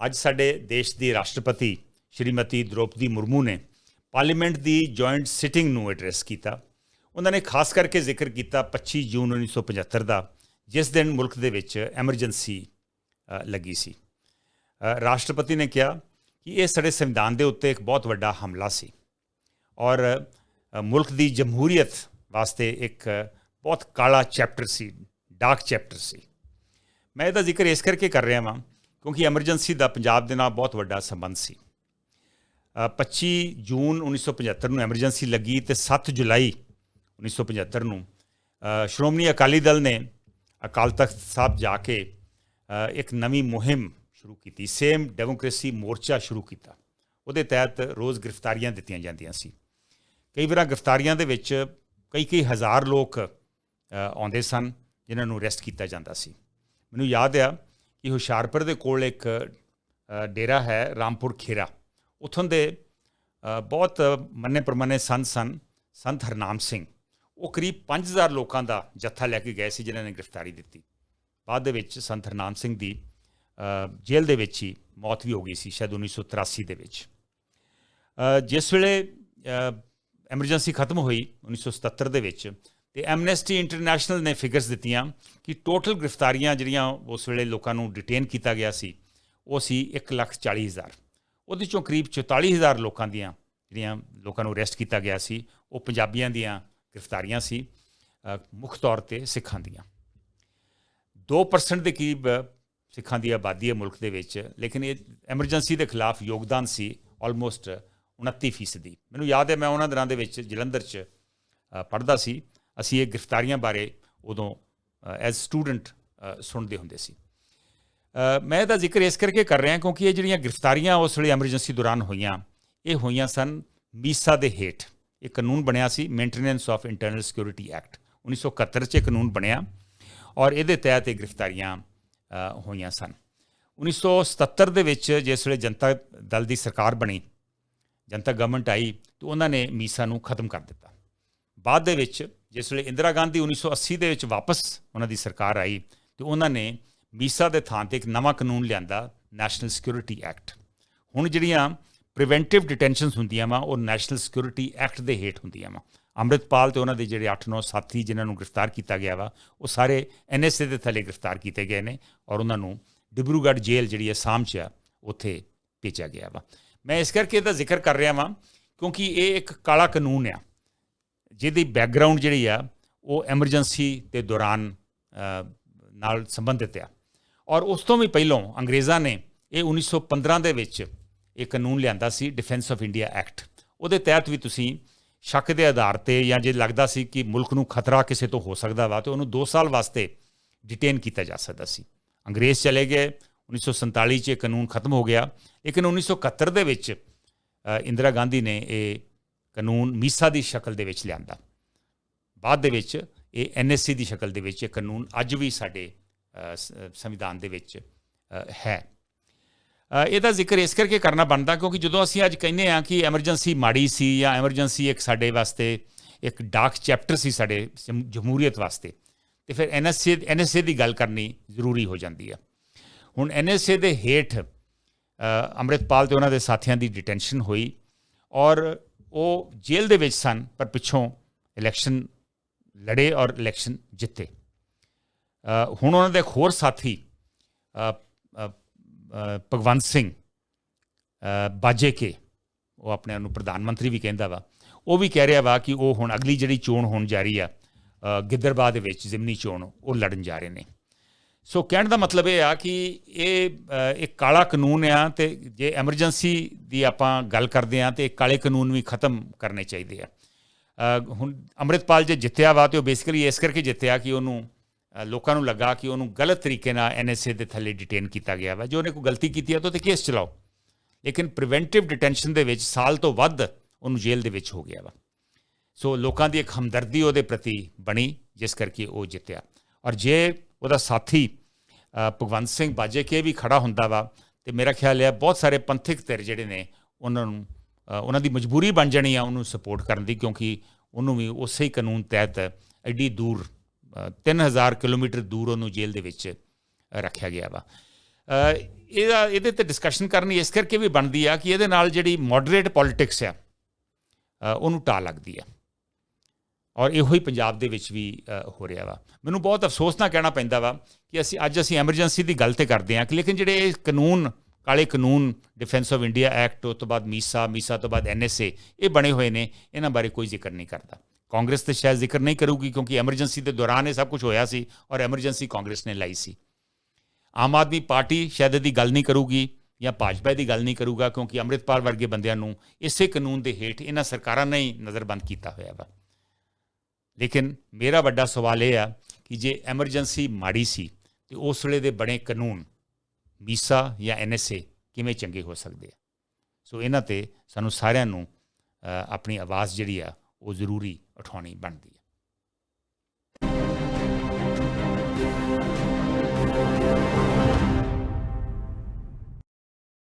ਅੱਜ ਸਾਡੇ ਦੇਸ਼ ਦੀ ਰਾਸ਼ਟਰਪਤੀ ਸ਼੍ਰੀਮਤੀ ਦ੍ਰੋਪਦੀ ਮੁਰਮੂ ਨੇ ਪਾਰਲੀਮੈਂਟ ਦੀ ਜੁਆਇੰਟ ਸਿਟਿੰਗ ਨੂੰ ਐਡਰੈਸ ਕੀਤਾ। ਉਹਨਾਂ ਨੇ ਖਾਸ ਕਰਕੇ ਜ਼ਿਕਰ ਕੀਤਾ 25 ਜੂਨ 1975 ਦਾ, ਜਿਸ ਦਿਨ ਮੁਲਕ ਦੇ ਵਿੱਚ ਐਮਰਜੈਂਸੀ ਲੱਗੀ ਸੀ। ਰਾਸ਼ਟਰਪਤੀ ਨੇ ਕਿਹਾ ਕਿ ਇਹ ਸਾਡੇ ਸੰਵਿਧਾਨ ਦੇ ਉੱਤੇ ਇੱਕ ਬਹੁਤ ਵੱਡਾ ਹਮਲਾ ਸੀ ਔਰ ਮੁਲਕ ਦੀ ਜਮਹੂਰੀਅਤ ਵਾਸਤੇ ਇੱਕ ਬਹੁਤ ਕਾਲਾ ਚੈਪਟਰ ਸੀ, ਡਾਰਕ ਚੈਪਟਰ ਸੀ। ਮੈਂ ਇਹਦਾ ਜ਼ਿਕਰ ਇਸ ਕਰਕੇ ਕਰ ਰਿਹਾ ਹਾਂ ਕਿਉਂਕਿ ਐਮਰਜੈਂਸੀ ਦਾ ਪੰਜਾਬ ਦੇ ਨਾਲ ਬਹੁਤ ਵੱਡਾ ਸੰਬੰਧ ਸੀ। ਅ, 25 ਜੂਨ 1975 ਨੂੰ ਐਮਰਜੈਂਸੀ ਲੱਗੀ ਤੇ 7 ਜੁਲਾਈ 1975 ਨੂੰ ਸ਼੍ਰੋਮਣੀ ਅਕਾਲੀ ਦਲ ਨੇ ਅਕਾਲ ਤਖਤ ਸਾਹਿਬ ਜਾ ਕੇ ਇੱਕ ਨਵੀਂ ਮੁਹਿੰਮ ਸ਼ੁਰੂ ਕੀਤੀ। ਸੇਮ ਡੈਮੋਕ੍ਰੇਸੀ ਮੋਰਚਾ ਸ਼ੁਰੂ ਕੀਤਾ। ਉਹਦੇ ਤਹਿਤ ਰੋਜ਼ ਗ੍ਰਿਫਤਾਰੀਆਂ ਦਿੱਤੀਆਂ ਜਾਂਦੀਆਂ ਸੀ। ਕਈ ਵਾਰਾਂ ਗ੍ਰਿਫਤਾਰੀਆਂ ਦੇ ਵਿੱਚ ਕਈ ਕਈ ਹਜ਼ਾਰ ਲੋਕ ਆਉਂਦੇ ਸਨ ਜਿਨ੍ਹਾਂ ਨੂੰ ਅਰੈਸਟ ਕੀਤਾ ਜਾਂਦਾ ਸੀ। ਮੈਨੂੰ ਯਾਦ ਆ ਕਿ ਹੁਸ਼ਿਆਰਪੁਰ ਦੇ ਕੋਲ ਇੱਕ ਡੇਰਾ ਹੈ ਰਾਮਪੁਰ ਖੇਰਾ। ਉਥੋਂ ਦੇ ਬਹੁਤ ਮੰਨੇ ਪ੍ਰਮੰਨੇ ਸੰਤ ਸਨ, ਸੰਤ ਹਰਨਾਮ ਸਿੰਘ। ਉਹ ਕਰੀਬ 5000 ਲੋਕਾਂ ਦਾ ਜੱਥਾ ਲੈ ਕੇ ਗਏ ਸੀ, ਜਿਨ੍ਹਾਂ ਨੇ ਗ੍ਰਿਫਤਾਰੀ ਦਿੱਤੀ। ਬਾਅਦ ਦੇ ਵਿੱਚ ਸੰਤ ਹਰਨਾਮ ਸਿੰਘ ਦੀ ਜੇਲ੍ਹ ਦੇ ਵਿੱਚ ਹੀ ਮੌਤ ਵੀ ਹੋ ਗਈ ਸੀ, ਸ਼ਾਇਦ 1983 ਦੇ ਵਿੱਚ। ਜਿਸ ਵੇਲੇ ਐਮਰਜੈਂਸੀ ਖਤਮ ਹੋਈ 1977 ਦੇ ਵਿੱਚ ਤੇ ਐਮਨੈਸਟੀ ਇੰਟਰਨੈਸ਼ਨਲ ਨੇ ਫਿਗਰਸ ਦਿੱਤੀਆਂ ਕਿ ਟੋਟਲ ਗ੍ਰਿਫਤਾਰੀਆਂ ਜਿਹੜੀਆਂ ਉਸ ਵੇਲੇ ਲੋਕਾਂ ਨੂੰ ਡਿਟੇਨ ਕੀਤਾ ਗਿਆ ਸੀ, ਉਹ ਸੀ 140000 ਉਹਦੇ ਚੋਂ ਕਰੀਬ 44000 ਲੋਕਾਂ ਦੀਆਂ ਜਿਹੜੀਆਂ ਲੋਕਾਂ ਨੂੰ ਅਰੈਸਟ ਕੀਤਾ ਗਿਆ ਸੀ, ਉਹ ਪੰਜਾਬੀਆਂ ਦੀਆਂ ਗ੍ਰਿਫਤਾਰੀਆਂ ਸੀ ਮੁੱਖ ਤੌਰ ਤੇ ਸਿੱਖਾਂ ਦੀਆਂ। 2% ਦੇ ਕਰੀਬ ਸਿੱਖਾਂ ਦੀ ਆਬਾਦੀ ਹੈ ਮੁਲਕ ਦੇ ਵਿੱਚ, ਲੇਕਿਨ ਇਹ ਐਮਰਜੈਂਸੀ ਦੇ ਖਿਲਾਫ ਯੋਗਦਾਨ ਸੀ ਆਲਮੋਸਟ 29% ਫੀਸਦੀ। ਮੈਨੂੰ ਯਾਦ ਹੈ ਮੈਂ ਉਹਨਾਂ ਦਿਨਾਂ ਦੇ ਵਿੱਚ ਜਲੰਧਰ 'ਚ ਪੜ੍ਹਦਾ ਸੀ। ਅਸੀਂ ਇਹ ਗ੍ਰਿਫਤਾਰੀਆਂ ਬਾਰੇ ਉਦੋਂ ਐਜ਼ ਸਟੂਡੈਂਟ ਸੁਣਦੇ ਹੁੰਦੇ ਸੀ। ਮੈਂ ਇਹਦਾ ਜ਼ਿਕਰ ਇਸ ਕਰਕੇ ਕਰ ਰਿਹਾ ਕਿਉਂਕਿ ਇਹ ਜਿਹੜੀਆਂ ਗ੍ਰਿਫਤਾਰੀਆਂ ਉਸ ਵੇਲੇ ਐਮਰਜੈਂਸੀ ਦੌਰਾਨ ਹੋਈਆਂ, ਇਹ ਹੋਈਆਂ ਸਨ ਮੀਸਾ ਦੇ ਹੇਠ। ਇਹ ਕਾਨੂੰਨ ਬਣਿਆ ਸੀ maintenance of internal security act 1971 'ਚ ਇਹ ਕਾਨੂੰਨ ਬਣਿਆ ਔਰ ਇਹਦੇ ਤਹਿਤ ਇਹ ਗ੍ਰਿਫਤਾਰੀਆਂ ਹੋਈਆਂ ਸਨ। 1977 ਦੇ ਵਿੱਚ ਜਿਸ ਵੇਲੇ ਜਨਤਾ ਦਲ ਦੀ ਸਰਕਾਰ ਬਣੀ, ਜਨਤਾ ਗਵਰਨਮੈਂਟ ਆਈ, ਤੇ ਉਹਨਾਂ ਨੇ ਮੀਸਾ ਨੂੰ ਖਤਮ ਕਰ ਦਿੱਤਾ। ਬਾਅਦ ਦੇ ਵਿੱਚ ਜਿਸ ਵੇਲੇ ਇੰਦਰਾ ਗਾਂਧੀ 1980 ਦੇ ਵਿੱਚ ਵਾਪਸ ਉਹਨਾਂ ਦੀ ਸਰਕਾਰ ਆਈ ਤੇ ਉਹਨਾਂ ਨੇ ਮੀਸਾ ਦੇ ਥਾਂ ਤੇ ਇੱਕ ਨਵਾਂ ਕਾਨੂੰਨ ਲਿਆਂਦਾ ਨੈਸ਼ਨਲ ਸਿਕਿਉਰਿਟੀ ਐਕਟ ਹੁਣ ਜਿਹੜੀਆਂ ਪ੍ਰੀਵੈਂਟਿਵ ਡਿਟੈਂਸ਼ਨਸ ਹੁੰਦੀਆਂ ਵਾ, ਉਹ ਨੈਸ਼ਨਲ ਸਿਕਿਉਰਿਟੀ ਐਕਟ ਦੇ ਹੇਠ ਹੁੰਦੀਆਂ ਵਾ। ਅੰਮ੍ਰਿਤਪਾਲ ਤੇ ਉਹਨਾਂ ਦੇ ਜਿਹੜੇ 8-9 ਸਾਥੀ ਜਿਨ੍ਹਾਂ ਨੂੰ ਗ੍ਰਿਫਤਾਰ ਕੀਤਾ ਗਿਆ ਵਾ, ਉਹ ਸਾਰੇ ਐਨਐਸਏ ਦੇ ਥੱਲੇ ਗ੍ਰਿਫਤਾਰ ਕੀਤੇ ਗਏ ਨੇ ਔਰ ਉਹਨਾਂ ਨੂੰ ਡਿਬਰੂਗੜ੍ਹ ਜੇਲ੍ਹ ਜਿਹੜੀ ਅਸਾਮ 'ਚ ਆ ਉੱਥੇ ਭੇਜਿਆ ਗਿਆ ਵਾ। ਮੈਂ ਇਸ ਕਰਕੇ ਇਹਦਾ ਜ਼ਿਕਰ ਕਰ ਰਿਹਾ ਵਾਂ ਕਿਉਂਕਿ ਇਹ ਇੱਕ ਕਾਲਾ ਕਾਨੂੰਨ ਆ। ਜਿਹਦੀ ਬੈਕਗ੍ਰਾਉਂਡ ਜਿਹੜੀ ਆ, ਉਹ ਐਮਰਜੈਂਸੀ ਦੇ ਦੌਰਾਨ ਨਾਲ ਸੰਬੰਧਿਤ ਆ। ਔਰ ਉਸ ਤੋਂ ਵੀ ਪਹਿਲਾਂ ਅੰਗਰੇਜ਼ਾਂ ਨੇ ਇਹ 1915 ਦੇ ਵਿੱਚ ਇਹ ਕਾਨੂੰਨ ਲਿਆਂਦਾ ਸੀ ਡਿਫੈਂਸ ਆਫ ਇੰਡੀਆ ਐਕਟ ਉਹਦੇ ਤਹਿਤ ਵੀ ਤੁਸੀਂ ਸ਼ੱਕ ਦੇ ਆਧਾਰ ਤੇ ਜਾਂ ਜੇ ਲੱਗਦਾ ਸੀ ਕਿ ਮੁਲਕ ਨੂੰ ਖਤਰਾ ਕਿਸੇ ਤੋਂ ਹੋ ਸਕਦਾ ਵਾ, ਤੇ ਉਹਨੂੰ 2 ਸਾਲ ਵਾਸਤੇ ਡਿਟੇਨ ਕੀਤਾ ਜਾ ਸਕਦਾ ਸੀ। ਅੰਗਰੇਜ਼ ਚਲੇ ਗਏ 1947 ਚ ਇਹ ਕਾਨੂੰਨ ਖਤਮ ਹੋ ਗਿਆ। ਲੇਕਿਨ 1971 ਦੇ ਵਿੱਚ ਇੰਦਰਾ ਗਾਂਧੀ ਨੇ ਇਹ ਕਾਨੂੰਨ ਮੀਸਾ ਦੀ ਸ਼ਕਲ ਦੇ ਵਿੱਚ ਲਿਆਂਦਾ। ਬਾਅਦ ਦੇ ਵਿੱਚ ਇਹ ਐਨਐਸਸੀ ਦੀ ਸ਼ਕਲ ਦੇ ਵਿੱਚ ਇਹ ਕਾਨੂੰਨ ਅੱਜ ਵੀ ਸਾਡੇ ਸੰਵਿਧਾਨ ਦੇ ਵਿੱਚ ਹੈ। ਇਹਦਾ ਜ਼ਿਕਰ ਇਸ ਕਰਕੇ ਕਰਨਾ ਬਣਦਾ ਕਿਉਂਕਿ ਜਦੋਂ ਅਸੀਂ ਅੱਜ ਕਹਿੰਦੇ ਆ ਕਿ ਐਮਰਜੈਂਸੀ ਮਾੜੀ ਸੀ ਜਾਂ ਐਮਰਜੈਂਸੀ ਇੱਕ ਸਾਡੇ ਵਾਸਤੇ ਇੱਕ ਡਾਰਕ ਚੈਪਟਰ ਸੀ ਸਾਡੇ ਜਮਹੂਰੀਅਤ ਵਾਸਤੇ ਤੇ ਫਿਰ ਐਨਐਸਏ ਐਨਐਸਏ ਦੀ ਗੱਲ ਕਰਨੀ ਜ਼ਰੂਰੀ ਹੋ ਜਾਂਦੀ ਆ। ਹੁਣ ਐਨਐਸਏ ਦੇ ਹੇਠ ਅ, ਅੰਮ੍ਰਿਤਪਾਲ ਤੇ ਉਹਨਾਂ ਦੇ ਸਾਥੀਆਂ ਦੀ ਡਿਟੈਂਸ਼ਨ ਹੋਈ ਔਰ ਉਹ ਜੇਲ੍ਹ ਦੇ ਵਿੱਚ ਸਨ ਪਰ ਪਿੱਛੋਂ ਇਲੈਕਸ਼ਨ ਲੜੇ ਔਰ ਇਲੈਕਸ਼ਨ ਜਿੱਤੇ। ਹੁਣ ਉਹਨਾਂ ਦੇ ਇੱਕ ਹੋਰ ਸਾਥੀ ਭਗਵੰਤ ਸਿੰਘ ਬਾਜੇ ਕੇ ਉਹ ਆਪਣੇ ਆਪ ਨੂੰ ਪ੍ਰਧਾਨ ਮੰਤਰੀ ਵੀ ਕਹਿੰਦਾ ਵਾ ਉਹ ਵੀ ਕਹਿ ਰਿਹਾ ਵਾ ਕਿ ਉਹ ਹੁਣ ਅਗਲੀ ਜਿਹੜੀ ਚੋਣ ਹੋਣ ਜਾ ਰਹੀ ਆ ਅ, ਦੇ ਵਿੱਚ ਜ਼ਿਮਨੀ ਚੋਣ ਉਹ ਲੜਨ ਜਾ ਰਹੇ ਨੇ। ਸੋ ਕਹਿਣ ਦਾ ਮਤਲਬ ਇਹ ਆ ਕਿ ਇਹ ਇੱਕ ਕਾਲਾ ਕਾਨੂੰਨ ਆ ਤੇ ਜੇ ਐਮਰਜੈਂਸੀ ਦੀ ਆਪਾਂ ਗੱਲ ਕਰਦੇ ਆ ਤੇ ਇਹ ਕਾਲੇ ਕਾਨੂੰਨ ਵੀ ਖਤਮ ਕਰਨੇ ਚਾਹੀਦੇ ਆ। ਹੁਣ ਅੰਮ੍ਰਿਤਪਾਲ ਜੇ ਜਿੱਤਿਆ ਵਾ ਤੇ ਉਹ ਬੇਸਿਕਲੀ ਇਸ ਕਰਕੇ ਜਿੱਤਿਆ ਕਿ ਉਹਨੂੰ ਲੋਕਾਂ ਨੂੰ ਲੱਗਾ ਕਿ ਉਹਨੂੰ ਗਲਤ ਤਰੀਕੇ ਨਾਲ ਐਨਐਸਏ ਦੇ ਥੱਲੇ ਡਿਟੇਨ ਕੀਤਾ ਗਿਆ ਵਾ। ਜੋ ਉਹਨੇ ਕੋਈ ਗਲਤੀ ਕੀਤੀ ਹੈ ਤਾਂ ਤੇ ਕੇਸ ਚਲਾਓ। ਲੇਕਿਨ ਪ੍ਰੀਵੈਂਟਿਵ ਡਿਟੈਂਸ਼ਨ ਦੇ ਵਿੱਚ ਸਾਲ ਤੋਂ ਵੱਧ ਉਹਨੂੰ ਜੇਲ੍ਹ ਦੇ ਵਿੱਚ ਹੋ ਗਿਆ ਵਾ। ਸੋ ਲੋਕਾਂ ਦੀ ਇੱਕ ਹਮਦਰਦੀ ਉਹਦੇ ਪ੍ਰਤੀ ਬਣੀ, ਜਿਸ ਕਰਕੇ ਉਹ ਜਿੱਤਿਆ। ਔਰ ਜੇ ਉਹਦਾ ਸਾਥੀ ਭਗਵੰਤ ਸਿੰਘ ਬਾਜੇ ਕੇ ਵੀ ਖੜਾ ਹੁੰਦਾ ਵਾ ਤੇ ਮੇਰਾ ਖਿਆਲ ਹੈ ਬਹੁਤ ਸਾਰੇ ਪੰਥਕ ਧਿਰ ਜਿਹੜੇ ਨੇ ਉਹਨਾਂ ਨੂੰ ਉਹਨਾਂ ਦੀ ਮਜਬੂਰੀ ਬਣ ਜਾਣੀ ਆ ਉਹਨੂੰ ਸਪੋਰਟ ਕਰਨ ਦੀ ਕਿਉਂਕਿ ਉਹਨੂੰ ਵੀ ਉਸੇ ਹੀ ਕਾਨੂੰਨ ਤਹਿਤ ਐਡੀ ਦੂਰ ਅ, 3000 ਕਿਲੋਮੀਟਰ ਦੂਰ ਉਹਨੂੰ ਜੇਲ੍ਹ ਦੇ ਵਿੱਚ ਰੱਖਿਆ ਗਿਆ ਵਾ। ਇਹਦਾ ਇਹਦੇ ਤੇ ਡਿਸਕਸ਼ਨ ਕਰਨੀ ਇਸ ਕਰਕੇ ਵੀ ਬਣਦੀ ਆ ਕਿ ਇਹਦੇ ਨਾਲ ਜਿਹੜੀ ਮੋਡਰੇਟ ਪੋਲਿਟਿਕਸ ਆ ਉਹਨੂੰ ਟਾ ਲੱਗਦੀ ਆ। ਔਰ ਇਹੋ ਹੀ ਪੰਜਾਬ ਦੇ ਵਿੱਚ ਵੀ ਹੋ ਰਿਹਾ ਵਾ। ਮੈਨੂੰ ਬਹੁਤ ਅਫਸੋਸ ਨਾਲ ਕਹਿਣਾ ਪੈਂਦਾ ਵਾ ਕਿ ਅਸੀਂ, ਅੱਜ ਅਸੀਂ ਐਮਰਜੈਂਸੀ ਦੀ ਗੱਲ ਤੇ ਕਰਦੇ ਹਾਂ ਕਿ ਲੇਕਿਨ ਜਿਹੜੇ ਇਹ ਕਾਨੂੰਨ, ਕਾਲੇ ਕਾਨੂੰਨ ਡਿਫੈਂਸ ਆਫ ਇੰਡੀਆ ਐਕਟ ਉਸ ਤੋਂ ਬਾਅਦ ਮੀਸਾ ਮੀਸਾ ਤੋਂ ਬਾਅਦ ਐਨਐਸਏ ਇਹ ਬਣੇ ਹੋਏ ਨੇ, ਇਹਨਾਂ ਬਾਰੇ ਕੋਈ ਜ਼ਿਕਰ ਨਹੀਂ ਕਰਦਾ। ਕਾਂਗਰਸ ਤੇ ਸ਼ਾਇਦ ਜ਼ਿਕਰ ਨਹੀਂ ਕਰੂਗੀ ਕਿਉਂਕਿ ਐਮਰਜੈਂਸੀ ਦੇ ਦੌਰਾਨ ਇਹ ਸਭ ਕੁਝ ਹੋਇਆ ਸੀ ਔਰ ਐਮਰਜੈਂਸੀ ਕਾਂਗਰਸ ਨੇ ਲਾਈ ਸੀ। ਆਮ ਆਦਮੀ ਪਾਰਟੀ ਸ਼ਾਇਦ ਇਹਦੀ ਗੱਲ ਨਹੀਂ ਕਰੂਗੀ ਜਾਂ ਭਾਜਪਾ ਦੀ ਗੱਲ ਨਹੀਂ ਕਰੂਗਾ ਕਿਉਂਕਿ ਅੰਮ੍ਰਿਤਪਾਲ ਵਰਗੇ ਬੰਦਿਆਂ ਨੂੰ ਇਸੇ ਕਾਨੂੰਨ ਦੇ ਹੇਠ ਇਹਨਾਂ ਸਰਕਾਰਾਂ ਨੇ ਹੀ ਨਜ਼ਰਬੰਦ ਕੀਤਾ ਹੋਇਆ ਵਾ। ਲੇਕਿਨ ਮੇਰਾ ਵੱਡਾ ਸਵਾਲ ਇਹ ਆ ਕਿ ਜੇ ਐਮਰਜੈਂਸੀ ਮਾੜੀ ਸੀ, ਤੇ ਉਸ ਵੇਲੇ ਦੇ ਬਣੇ ਕਾਨੂੰਨ ਵੀਸਾ ਜਾਂ ਐਨਐਸਏ ਕਿਵੇਂ ਚੰਗੇ ਹੋ ਸਕਦੇ ਆ? ਸੋ ਇਹਨਾਂ ਤੇ ਸਾਨੂੰ ਸਾਰਿਆਂ ਨੂੰ ਆਪਣੀ ਆਵਾਜ਼ ਜਿਹੜੀ ਆ, ਉਹ ਜ਼ਰੂਰੀ ਉਠਾਉਣੀ ਬਣਦੀ ਹੈ